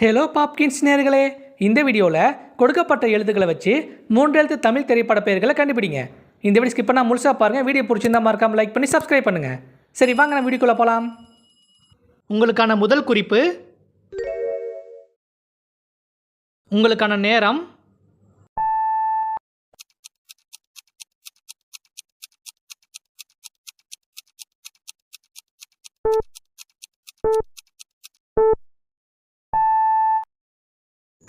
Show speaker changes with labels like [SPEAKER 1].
[SPEAKER 1] Hello Popkins நேர்களே. இந்த வீடியோவில் கொடுக்கப்பட்ட எழுத்துக்களை வச்சு மூன்று எழுத்து தமிழ் திரைப்பட பெயர்களை கண்டுபிடிங்க. இந்த வீடியோ ஸ்கிப் பண்ணால் முழுசாக பாருங்கள் வீடியோ பிடிச்சிருந்தா மறக்காமல் லைக் பண்ணி சப்ஸ்கிரைப் பண்ணுங்கள் சரி வாங்க நம்ம வீடியோக்குள்ளே போகலாம் உங்களுக்கான முதல் குறிப்பு உங்களுக்கான நேரம்